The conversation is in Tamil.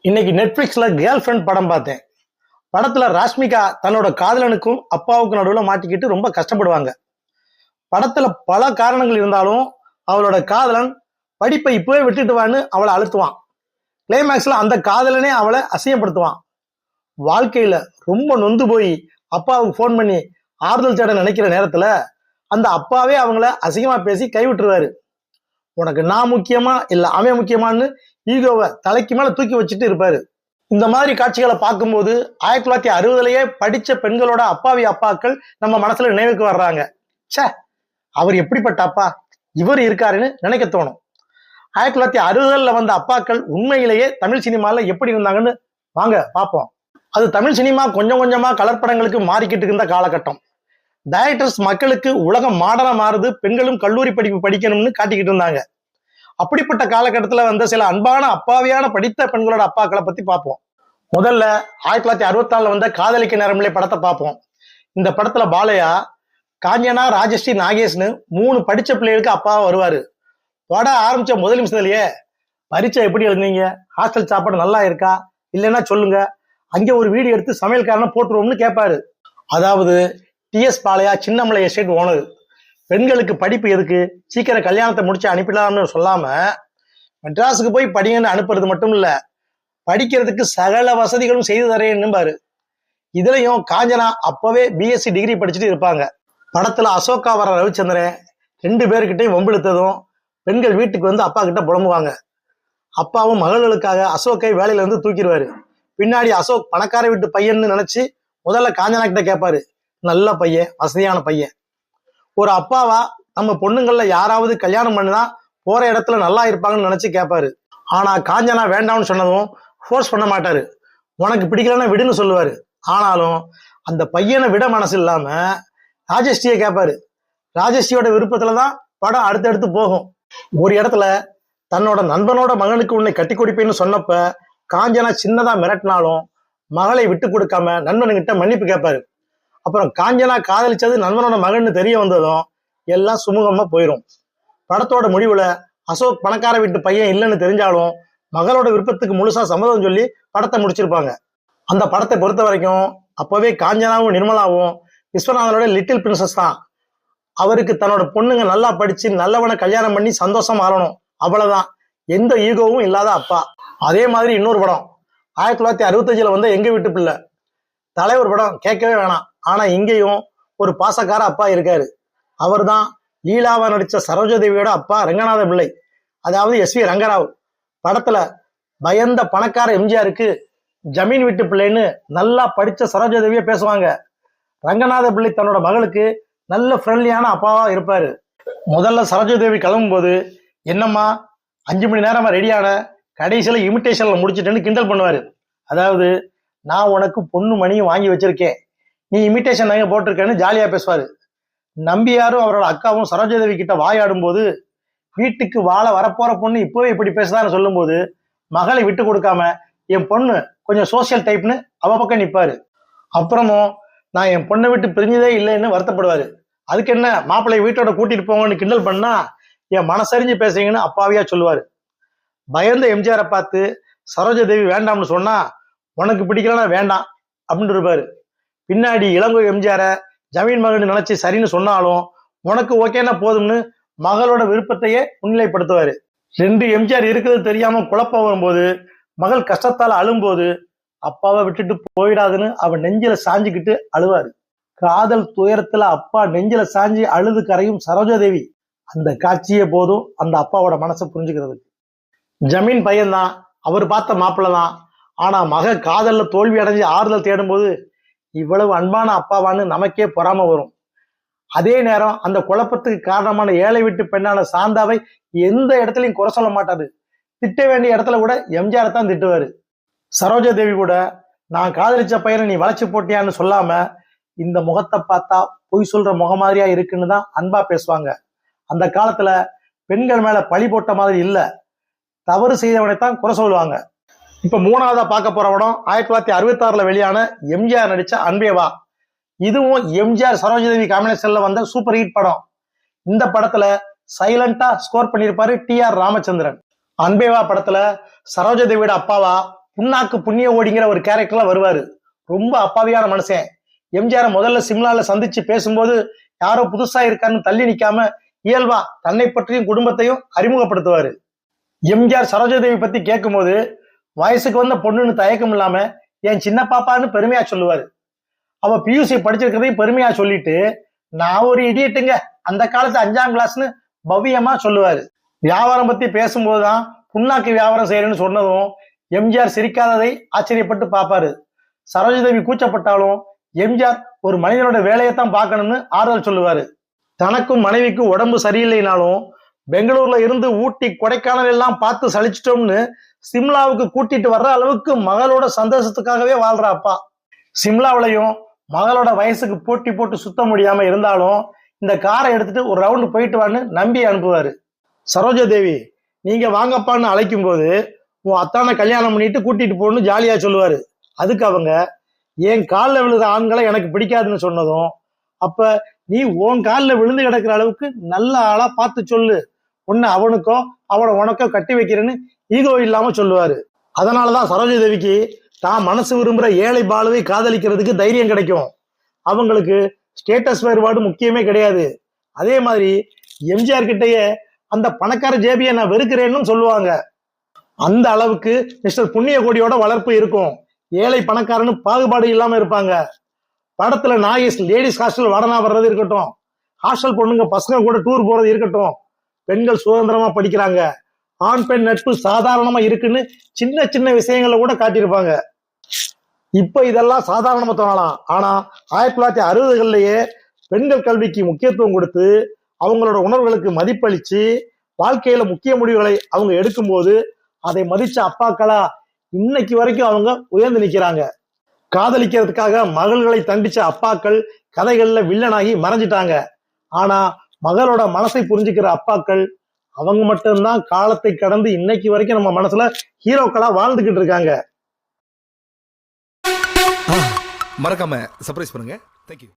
இன்னைக்கு நெட்ஃபிளிக்ஸ்ல கேர்ள் ஃப்ரெண்ட் படம் பார்த்தேன். படத்துல ராஷ்மிகா தன்னோட காதலனுக்கும் அப்பாவுக்கும் நடுவில் மாட்டிக்கிட்டு ரொம்ப கஷ்டப்படுவாங்க. படத்துல பல காரணங்கள் இருந்தாலும் அவளோட காதலன் படிப்பை இப்பவே விட்டுட்டு அவளை அழுத்துவான். கிளைமேக்ஸ்ல அந்த காதலனே அவளை அசியப்படுத்துவான் வாழ்க்கையில ரொம்ப நொந்து போய் அப்பாவுக்கு ஃபோன் பண்ணி ஆறுதல் தேட நினைக்கிற நேரத்துல அந்த அப்பாவே அவங்கள அசிங்கமா பேசி கைவிட்டுருவாரு. உனக்கு நான் முக்கியமா இல்ல அவன் முக்கியமான்னு ஈகோவை தலைக்கு மேல தூக்கி வச்சுட்டு இருப்பாரு. இந்த மாதிரி காட்சிகளை பார்க்கும்போது ஆயிரத்தி தொள்ளாயிரத்தி அறுபதுலயே படிச்ச பெண்களோட அப்பாவி அப்பாக்கள் நம்ம மனசுல நினைவுக்கு வர்றாங்க. ச்சே அவர் எப்படிப்பட்ட அப்பா? இவர் இருக்காருன்னு நினைக்க தோணும். ஆயிரத்தி தொள்ளாயிரத்தி அறுபதுல வந்த அப்பாக்கள் உண்மையிலேயே தமிழ் சினிமால எப்படி இருந்தாங்கன்னு வாங்க பார்ப்போம். அது தமிழ் சினிமா கொஞ்சம் கொஞ்சமா கலர் படங்களுக்கு மாறிக்கிட்டு இருந்த காலகட்டம். டைரக்டர்ஸ் மக்களுக்கு உலகம் மாடலா மாறுது பெண்களும் கல்லூரி படிப்பு படிக்கணும்னு காட்டிக்கிட்டு இருந்தாங்க. அப்படிப்பட்ட காலகட்டத்தில் வந்த சில அன்பான அப்பாவியான படித்த பெண்களோட அப்பாக்களை பத்தி பார்ப்போம். முதல்ல ஆயிரத்தி தொள்ளாயிரத்தி அறுபத்தி வந்த காதலிக்க நேரமில்லை படத்தை பார்ப்போம். இந்த படத்துல பாலையா காஞ்சனா ராஜஸ்ரீ நாகேஷ்னு மூணு படிச்ச பிள்ளைகளுக்கு அப்பாவை வருவார். படம் ஆரம்பிச்ச முதல் நிமிஷத்துலயே பரீட்சை எப்படி எழுந்தீங்க ஹாஸ்டல் சாப்பாடு நல்லா இருக்கா? இல்லைன்னா சொல்லுங்க. அங்கே ஒரு வீடியோ எடுத்து சமையல்காரனை போட்டுருவோம்னு கேட்பாரு அதாவது TS Balaiah Chinnamalai estate owner பெண்களுக்கு படிப்பு எதுக்கு? சீக்கிரம் கல்யாணத்தை முடிச்சு அனுப்பிடலாம்னு சொல்லாம மெட்ராஸுக்கு போய் படிங்கன்னு அனுப்புறது மட்டும் இல்ல படிக்கிறதுக்கு சகல வசதிகளும் செய்து தரேன்னு பாரு இதுலயும் காஞ்சனா அப்பவே பிஎஸ்சி டிகிரி படிச்சுட்டு இருப்பாங்க. படத்துல அசோகா வர ரவிச்சந்திரன் ரெண்டு பேர்கிட்டையும் வம்பிழுத்ததும் பெண்கள் வீட்டுக்கு வந்து அப்பா கிட்ட புலம்புவாங்க. அப்பாவும் மகள்களுக்காக அசோக்கை வேலையில இருந்து தூக்கிடுவாரு. பின்னாடி அசோக் பணக்கார வீட்டு பையன்னு நினைச்சு முதல்ல காஞ்சனா கிட்ட கேட்பாரு நல்ல பையன் வசதியான பையன். ஒரு அப்பாவா நம்ம பொண்ணுங்கள்ல யாராவது கல்யாணம் பண்ணுனா போற இடத்துல நல்லா இருப்பாங்கன்னு நினைச்சு கேட்பாரு ஆனா காஞ்சனா வேண்டாம்னு சொன்னதும் ஃபோர்ஸ் பண்ண மாட்டாரு. உனக்கு பிடிக்கலன்னா விடுன்னு சொல்லுவாரு. ஆனாலும் அந்த பையனை விட மனசு இல்லாம ராஜஸ்ரீயை கேட்பாரு ராஜஸ்ரீயோட விருப்பத்துல தான் படம் அடுத்தடுத்து போகும். ஒரு இடத்துல தன்னோட நண்பனோட மகனுக்கு உன்னை கட்டி கொடுப்பேன்னு சொன்னப்ப காஞ்சனா சின்னதா மிரட்டினாலும் மகளை விட்டு கொடுக்காம நண்பனுகிட்ட மன்னிப்பு கேட்பாரு அப்புறம் காஞ்சனா காதலிச்சது நண்பனோட மகன் தெரிய வந்ததும் எல்லாம் சுமூகமா போயிடும் படத்தோட முடிவுல அசோக் பணக்கார வீட்டு பையன் இல்லைன்னு தெரிஞ்சாலும் மகளோட விருப்பத்துக்கு முழுசா சம்மதம் சொல்லி படத்தை முடிச்சிருப்பாங்க. அந்த படத்தை பொறுத்த வரைக்கும் அப்பவே காஞ்சனாவும் நிர்மலாவும் விஸ்வநாதனோட லிட்டில் பிரின்சஸ் தான். அவருக்கு தன்னோட பொண்ணுங்க நல்லா படிச்சு நல்லவனை கல்யாணம் பண்ணி சந்தோஷம் ஆளணும். அவ்வளவுதான். எந்த ஈகோவும் இல்லாத அப்பா. அதே மாதிரி இன்னொரு படம். ஆயிரத்தி தொள்ளாயிரத்தி அறுபத்தஞ்சில் வந்த எங்க வீட்டு பிள்ளை. தலைவர் படம் கேட்கவே வேணாம். ஆனா இங்கேயும் ஒரு பாசக்கார அப்பா இருக்காரு. அவர் தான் லீலாவா நடித்த சரோஜதேவியோட அப்பா ரங்கநாத பிள்ளை. அதாவது எஸ் வி ரங்கராவ். படத்துல பயந்த பணக்கார எம்ஜிஆருக்கு ஜமீன் வீட்டு பிள்ளைன்னு நல்லா படித்த சரோஜதேவியே பேசுவாங்க. ரங்கநாத பிள்ளை தன்னோட மகளுக்கு நல்ல ஃப்ரெண்ட்லியான அப்பாவா இருப்பாரு. முதல்ல சரோஜதேவி கிளம்பும்போது என்னம்மா அஞ்சு மணி நேரமா ரெடியான கடைசியில இமிட்டேஷன்ல முடிச்சிட்டேன்னு கிண்டல் பண்ணுவாரு. அதாவது நான் உனக்கு பொண்ணு மணியும் வாங்கி வச்சிருக்கேன். நீ இமிட்டேஷன் நகை போட்டிருக்கேன்னு ஜாலியாக பேசுவார். நம்பியாரும் அவரோட அக்காவும் சரோஜதேவி கிட்ட வாயாடும் போது வீட்டுக்கு வாழ வரப்போற பொண்ணு இப்போவே இப்படி பேசுதான்னு சொல்லும்போது மகளை விட்டு கொடுக்காம என் பொண்ணு கொஞ்சம் சோசியல் டைப்னு அவ பக்கம் நிற்பாரு அப்புறமும் நான் என் பொண்ணை விட்டு பிரிஞ்சதே இல்லைன்னு வருத்தப்படுவாரு. அதுக்கு என்ன மாப்பிள்ளை வீட்டோட கூட்டிட்டு போங்கன்னு கிண்டல் பண்ணா என் மனசறிஞ்சு பேசுறீங்கன்னு அப்பாவியா சொல்லுவாரு. பயந்த எம்ஜிஆரை பார்த்து சரோஜதேவி வேண்டாம்னு சொன்னா உனக்கு பிடிக்கலன்னா வேண்டாம் அப்படின்னு இருப்பாரு. பின்னாடி இளங்கோ எம்ஜிஆரை ஜமீன் மகன் நினைச்சு சரின்னு சொன்னாலும் உனக்கு ஓகேன்னா போதும்னு மகளோட விருப்பத்தையே முன்னிலைப்படுத்துவாரு. ரெண்டு எம்ஜிஆர் இருக்கிறது தெரியாம குழப்பம் வரும்போது மகள் கஷ்டத்தால் அழும்போது அப்பாவை விட்டுட்டு போயிடாதுன்னு அவன் நெஞ்சில சாஞ்சுக்கிட்டு அழுவாரு. காதல் துயரத்துல அப்பா நெஞ்சில சாஞ்சி அழுது கரையும் சரோஜாதேவி அந்த காட்சியே போதும் அந்த அப்பாவோட மனசை புரிஞ்சுக்கிறதுக்கு. ஜமீன் பையன்தான் அவர் பார்த்த மாப்பிள்ளை தான் ஆனா மக காதல்ல தோல்வி அடைஞ்சு ஆறுதல் தேடும்போது இவ்வளவு அன்பான அப்பாவான்னு நமக்கே பொறாம வரும். அதே நேரம் அந்த குழப்பத்துக்கு காரணமான ஏழை வீட்டு பெண்ணான சாந்தாவை எந்த இடத்துலயும் குறை சொல்ல மாட்டாரு திட்ட வேண்டிய இடத்துல கூட எம்ஜிஆர் தான் திட்டுவாரு. சரோஜா தேவி கூட நான் காதலிச்ச பையனை நீ வளைச்சு போட்டியான்னு சொல்லாம இந்த முகத்தை பார்த்தா பொய் சொல்ற முகம் மாதிரியா இருக்குன்னு தான் அன்பா பேசுவாங்க. அந்த காலத்துல பெண்கள் மேல பழி போட்ட மாதிரி இல்ல. தவறு செய்தவனைத்தான் குறை சொல்லுவாங்க. இப்ப மூணாவதா பார்க்க போற படம் ஆயிரத்தி தொள்ளாயிரத்தி அறுபத்தி ஆறுல வெளியான எம்ஜிஆர் நடிச்ச அன்பேவா. இதுவும் எம்ஜிஆர் சரோஜதேவி காம்பினேஷன்ல வந்த சூப்பர் ஹிட் படம். இந்த படத்துல சைலண்டா ஸ்கோர் பண்ணியிருப்பாரு டி ஆர் ராமச்சந்திரன். அன்பேவா படத்துல சரோஜதேவியோட அப்பாவா புண்ணாக்கு புண்ணிய ஓடிங்கிற ஒரு கேரக்டர்ல வருவாரு. ரொம்ப அப்பாவியான மனுஷன். எம்ஜிஆர் முதல்ல சிம்லால சந்திச்சு பேசும்போது யாரோ புதுசா இருக்கான்னு தள்ளி நிக்காம இயல்பா தன்னை பற்றியும் குடும்பத்தையும் அறிமுகப்படுத்துவாரு. எம்ஜிஆர் சரோஜதேவி பத்தி கேட்கும்போது வயசுக்கு வந்த பொண்ணுன்னு தயக்கம் இல்லாம என் சின்ன பாப்பான்னு பெருமையா சொல்லுவாரு. அவ பியூசி படிச்சிருக்கிறதையும் பெருமையா சொல்லிட்டு நான் ஒரு இடியட்டுங்க அந்த காலத்து அஞ்சாம் கிளாஸ்னு பவ்யமா சொல்லுவாரு. வியாபாரம் பத்தி பேசும்போதுதான் புண்ணாக்கு வியாபாரம் செய்யறேன்னு சொன்னதும் எம்ஜிஆர் சிரிக்காததை ஆச்சரியப்பட்டு பார்ப்பாரு சரோஜதேவி கூச்சப்பட்டாலும் எம்ஜிஆர் ஒரு மனிதனோட வேலையைத்தான் பார்க்கணும்னு ஆறுதல் சொல்லுவாரு. தனக்கும் மனைவிக்கும் உடம்பு சரியில்லைனாலும் பெங்களூர்ல இருந்து ஊட்டி கொடைக்கானல் எல்லாம் பார்த்து சலிச்சிட்டோம்னு சிம்லாவுக்கு கூட்டிட்டு வர்ற அளவுக்கு மகளோட சந்தோஷத்துக்காகவே வாழ்ற அப்பா. சிம்லாவிலையும் மகளோட வயசுக்கு போட்டி போட்டு சுத்த முடியாம இருந்தாலும் இந்த காரை எடுத்துட்டு ஒரு ரவுண்டு போயிட்டு வான்னு நம்பி அனுப்புவாரு. சரோஜா தேவி நீங்க வாங்கப்பான்னு அழைக்கும் போது உன் அத்தானை கல்யாணம் பண்ணிட்டு கூட்டிட்டு போகணும்னு ஜாலியா சொல்லுவாரு. அதுக்கு அவங்க என் காலில் விழுத ஆண்களை எனக்கு பிடிக்காதுன்னு சொன்னதும் அப்ப நீ உன் காலில் விழுந்து கிடக்கிற அளவுக்கு நல்ல ஆளா பார்த்து சொல்லு. உன்னை அவனுக்கோ அவனை உனக்கோ கட்டி வைக்கிறேன்னு ஈகோ இல்லாம சொல்லுவாரு. அதனாலதான் சரோஜ தேவிக்கு தான் மனசு விரும்புற ஏழை பாலுவை காதலிக்கிறதுக்கு தைரியம் கிடைக்கும். அவங்களுக்கு ஸ்டேட்டஸ் வேறுபாடு முக்கியமே கிடையாது. அதே மாதிரி எம்ஜிஆர் கிட்டேயே அந்த பணக்கார ஜேபியை நான் வெறுக்கிறேன்னு சொல்லுவாங்க. அந்த அளவுக்கு மிஸ்டர் புண்ணிய கோடியோட வளர்ப்பு இருக்கும். ஏழை பணக்காரன்னு பாகுபாடு இல்லாம இருப்பாங்க. படத்துல நாகேஷ் லேடிஸ் ஹாஸ்டல் வடனா வர்றது இருக்கட்டும். ஹாஸ்டல் பொண்ணுங்க பசங்க கூட டூர் போறது இருக்கட்டும். பெண்கள் சுதந்திரமா படிக்கிறாங்க. ஆண் பெண் நட்பு சாதாரணமா இருக்குன்னு சின்ன சின்ன விஷயங்கள கூட காட்டியிருப்பாங்க. இப்ப இதெல்லாம் சாதாரணமா தோணலாம் ஆனா ஆயிரத்தி தொள்ளாயிரத்தி அறுபதுகள்லயே பெண்கள் கல்விக்கு முக்கியத்துவம் கொடுத்து அவங்களோட உணர்வுகளுக்கு மதிப்பளிச்சு வாழ்க்கையில முக்கிய முடிவுகளை அவங்க எடுக்கும்போது அதை மதிச்ச அப்பாக்களா இன்னைக்கு வரைக்கும் அவங்க உயர்ந்து நிக்கிறாங்க. காதலிக்கிறதுக்காக மகள்களை தண்டிச்ச அப்பாக்கள் கதைகள்ல வில்லனாகி மறைஞ்சிட்டாங்க. ஆனா மகளோட மனசை புரிஞ்சுக்கிற அப்பாக்கள் அவங்க மட்டும்தான் காலத்தை கடந்து இன்னைக்கு வரைக்கும் நம்ம மனசுல ஹீரோக்களா வாழ்ந்துகிட்டு இருக்காங்க. மறக்காம சர்ப்ரைஸ் பண்ணுங்க. தேங்க்யூ